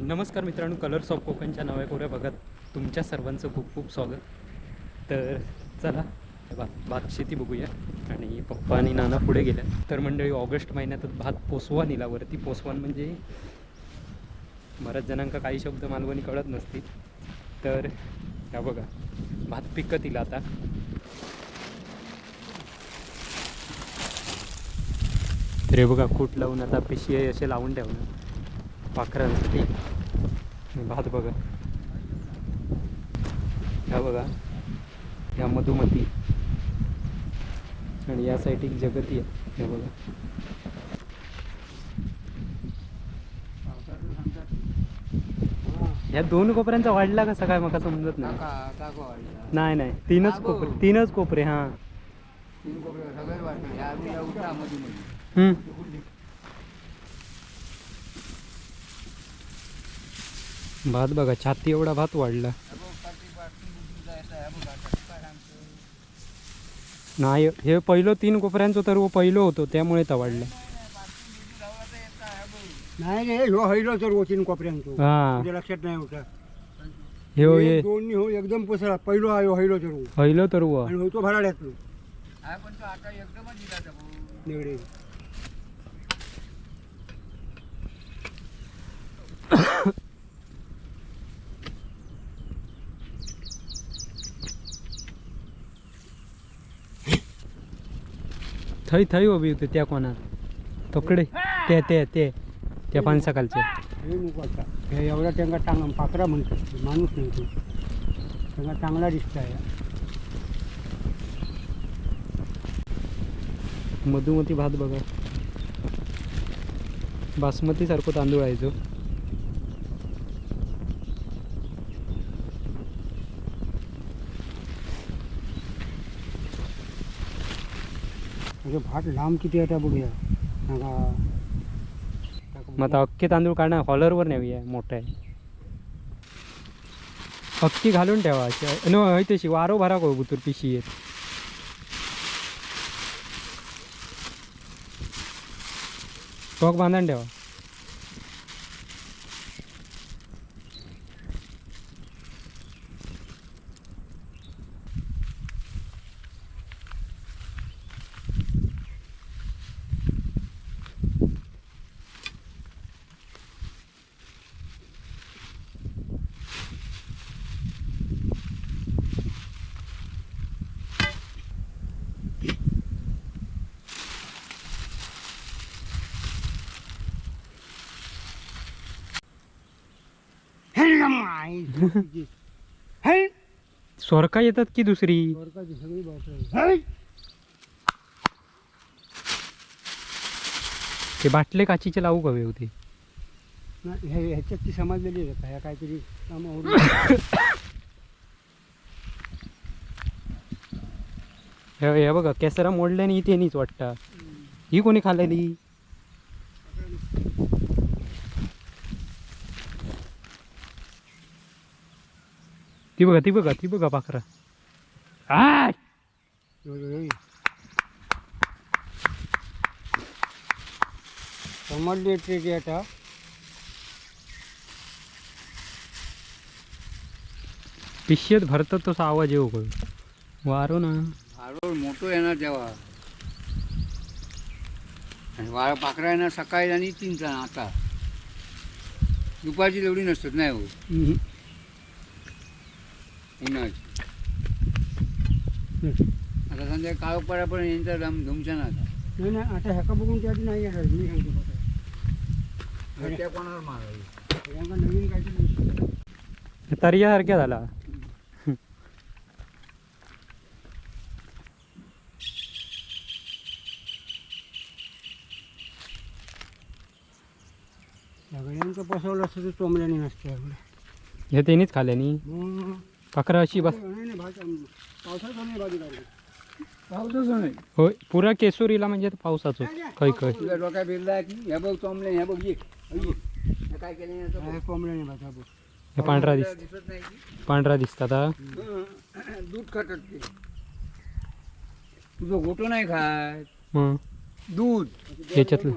नमस्कार मित्रांनो colours of कोकणच्या नव्या कोऱ्या भागात तुमच्या सर्वांचं खूप खूप स्वागत. तर चला भात भात शेती बघूया. आणि पप्पा आणि नाना पुढे गेल्या. तर मंडळी ऑगस्ट महिन्यातच भात पोसवा निलावरती पोसवान म्हणजे बऱ्याच जणांका काही शब्द मालवणी कळत नसतील. तर ह्या बघा भात पिकत येईल आता. रे बघा खूट लावून आता पिशी असे लावून ठेवणं पाखरांसाठी. भात बघा. ह्या बघा. ह्या मधुमती. आणि या साईड एक जगती आहे. हे बघा. ह्या दोन कोपऱ्यांचा वाढला कसा काय मका समजत नाही. नाही नाही. तीनच कोपरे तीनच कोपरे हां. हम्म. भात बघा छाती एवढा भात वाढला नाही हे पहिलं तीन कोपऱ्यांचं तर पहिलं होतं त्यामुळे तर वाढलं नाही रे ह्यो हैलो तर हो तीन कोपऱ्यांचो हा तुझ्या लक्षात नाही होता हे हो हे दोन्ही हो एकदम पसरा पहिलो आयो हैलो तर हो पहिलं तर व आणि होतो भराड्यातलो निगडे थंय थंय उभी होते त्या कोणात. तकडे. ते ते ते. त्या पानसाखालचे हे नको आता हे एवढा त्यांना चांगला पाकरा म्हणतात. माणूस नाही तो. त्यांना चांगला दिसत आहे मधुमती भात बघा. बासमती सारखं तांदूळ आहे जो. म्हणजे भात लांब किती आहे त्या बघूया. मग आता अख्खे तांदूळ काढणार हॉलरवर न्यावी आहे मोठं आहे. अख्खी घालून ठेवा अशी- न हय तशी वारो भरा गो बुतूर पिशी येत. टोक बांधून ठेवा हे ना माय, झोपीची. हे! येतात की दुसरी वरकाची सगळी. हे! ते बाटले काचीचे लावू हवे होते नाही, हे ह्याच्यात ती समजलेली आहे का ह्या काहीतरी कामावरून हे हे बघा केसरा मोडल्याने इथे नीच वाटतं ही कोणी खाल्लेली ती बघा ती बघा ती बघा पाखरा आय समजली ते की आता पिशेत भरतात तसा आवाज येऊ कळ वारो ना आरोळ मोठं येणार तेव्हा आणि वाळा पाखरा येणार सकाळी आणि तीनचा आता दुपारची तेवढी नसतात नाही हो उन्हाची आता काळो पडापर्यंत यांचा दम धुमचा ना आता नाही नाही आता ह्याका बघून त्या आधी नाही येणार मी सांगतो. त्या कोणावर मारावी यांना नवीन काहीतरी दिसतं. तरियासारख्या झाला सगळ्यांचं पसवलं असतं टोमल्याने नसते एवढं. हे त्यांनीच खाल्यानी पाखरा अशी बस पावसाचं नाही होय पुरा केसुरीला म्हणजे पावसाचं. खै खै तुझ्या डोक्या बिरला की ह्या बघ ये ये. हे काय केलं बघ. काय हा बघ. हे पांढरा दिस दिसत पांढरा दिसतात हा? हं. दूध खातात ते. तुझं गोटो नाही खाय मग दूध. याच्यातलं.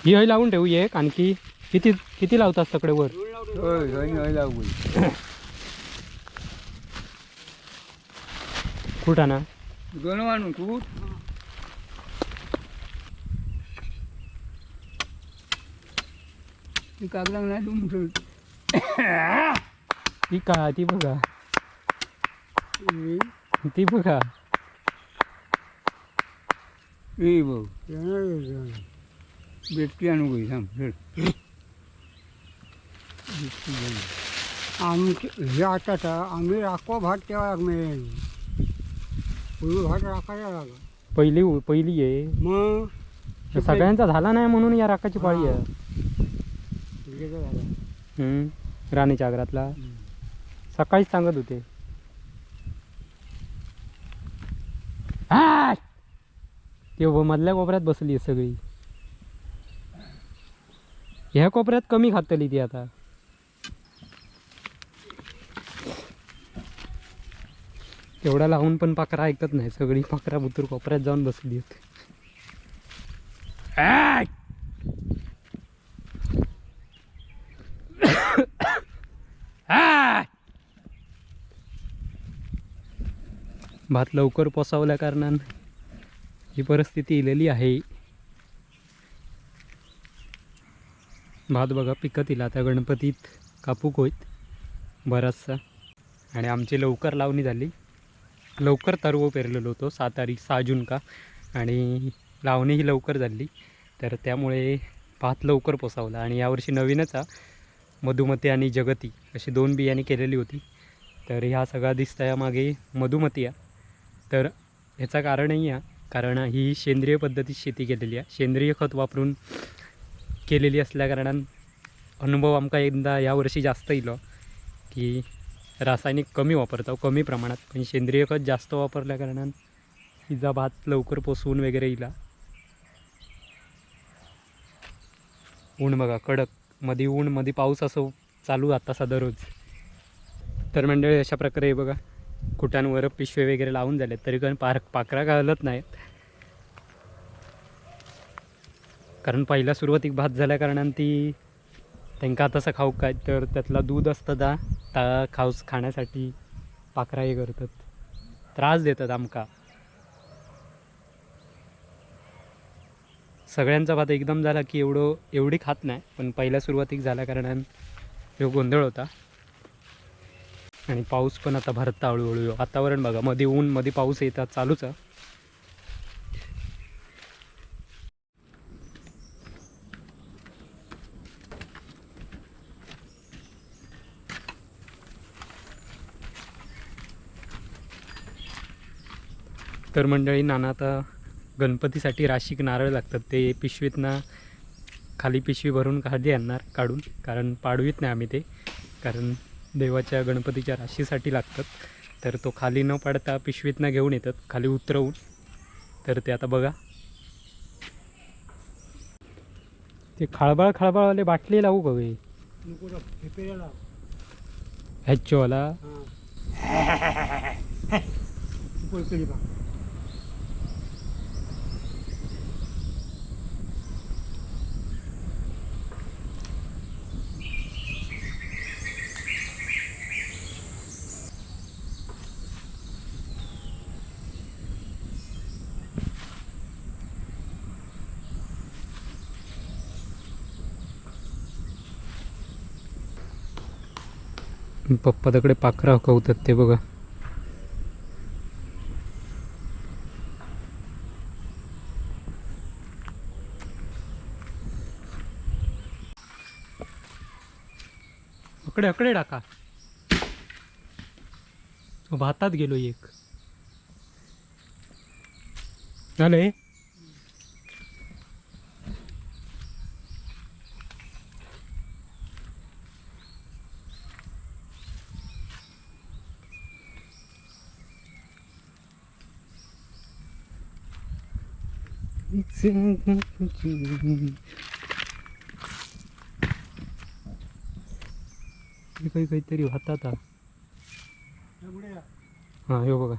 ही हय लावून ठेवू एक आणखी. किती किती लावतात तकडे वर? होय होय होय लागू कुठं ना दोन कागला नाही तुमचं ती का? ती बघा. ती बघा. ए भाऊ. आणू गई थांब. आमचे हे आता आम्ही राखवा भात तेव्हा मिळेल पूर्वी भात राखायला लागला. पहिली पहिली आहे. मग? सगळ्यांचा झाला नाही म्हणून या राखाची पाळी आहे. गेलं झालं. हम्म. राणीच्या आग्रातला. सकाळीच सांगत होते. आय! ते व- मधल्या कोपऱ्यात बसली आहे सगळी. ह्या कोपऱ्यात कमी खातली ती आता. एवढा लावून पण पाकरा ऐकत नाही. सगळी पाकरा बुतूर कोपऱ्यात जाऊन बसली! आय! भात लवकर पोसावल्या कारणान ही परिस्थिती इलेली आहे. भात बघा पिकत येईल आता गणपतीत कापूक होईत बराचसा. आणि आमची लवकर लावणी झाली. लवकर तरवो पेरलेलो होतो सहा तारीख सहा जून का. आणि लावणी ही लवकर झाली. तर त्यामुळे भात लवकर पोसावला. आणि यावर्षी नवीनच हा मधुमती आणि जगती अशी दोन बियाणे केलेली होती. तर ह्या सगळा दिसता या मागे मधुमती आहे तर ह्याचं कारणही आहे कारण ही सेंद्रिय पद्धतीत शेती केलेली आहे सेंद्रिय खत वापरून केलेली असल्याकारणान अनुभव आमका एकदा यावर्षी जास्त येलो हो, की रासायनिक कमी वापरतो कमी प्रमाणात. पण सेंद्रिय खत जास्त वापरल्या कारणान हिचा भात लवकर पोसवून वगैरे येईल ऊन बघा कडक. मध्ये ऊन मध्ये पाऊस असो चालू आता साधा दररोज तर मंडळी अशा प्रकारे बघा कुटांवर पिशवे वगैरे लावून झाले तरी पण पार पाकरा घालत नाहीत. कारण पहिला सुरुवातीक भात झाल्याकारणान ती त्यांका तसं खाऊ काय? तर त्यातला दूध असतं दा ता खाऊस खाण्यासाठी पाकरा हे करतात. त्रास देतात आमका. सगळ्यांचा भात एकदम झाला की एवढं एवढी खात नाही पण पहिल्या सुरुवातीक झाल्या कारणान ह्यो गोंधळ होता. आणि पाऊस पण आता भरता हळूहळू. वातावरण बघा मध्ये ऊन मध्ये पाऊस येतात चालूच आहे. तर मंडळी नाना आता गणपतीसाठी राशीक नारळ लागतात. ते पिशवीतनं खाली पिशवी भरून खाली आणणार काढून. कारण पाडवीत नाही आम्ही ते. कारण देवाच्या गणपतीच्या राशीसाठी लागतात. तर तो खाली न पाडता पिशवीतनं घेऊन येतात. खाली उतरवून. तर ते आता बघा. ते खळबळ खळबळवाले बाटली लावू का वे रे, फेपेऱ्या लाव. ह्याचोवाला हा. ती पळकली बा. पप्पा तिकडे पाखरा कवतात ते बघा. अकडे अकडे टाका भातात गेलो एक. झालंय हे काही काहीतरी होतात हा हे पुढे या. हा हे बघा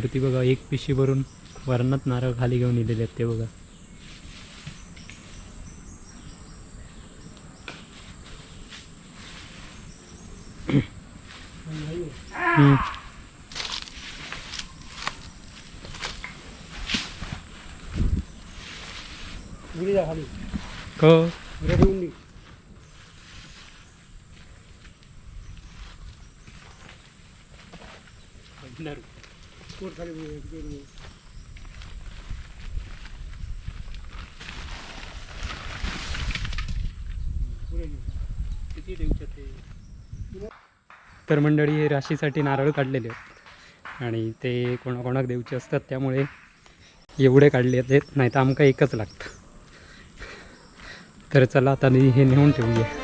तर ती बघा एक पिशी भरून वरणात नारळ खाली घेऊन इलेले आहेत ते बघा. उडी खाली क रेडी उंडी कोट खाली उडी, एक, दोन, उडी. पुढे नेऊ. तर मंडळी हे राशीसाठी नारळ काढलेले आहेत. आणि ते कोणाकोणाक देऊचे असतात त्यामुळे एवढे काढले आहेत. नाही तर आमका एकच लागतं. तर चला आता हे नेऊन ठेवूया.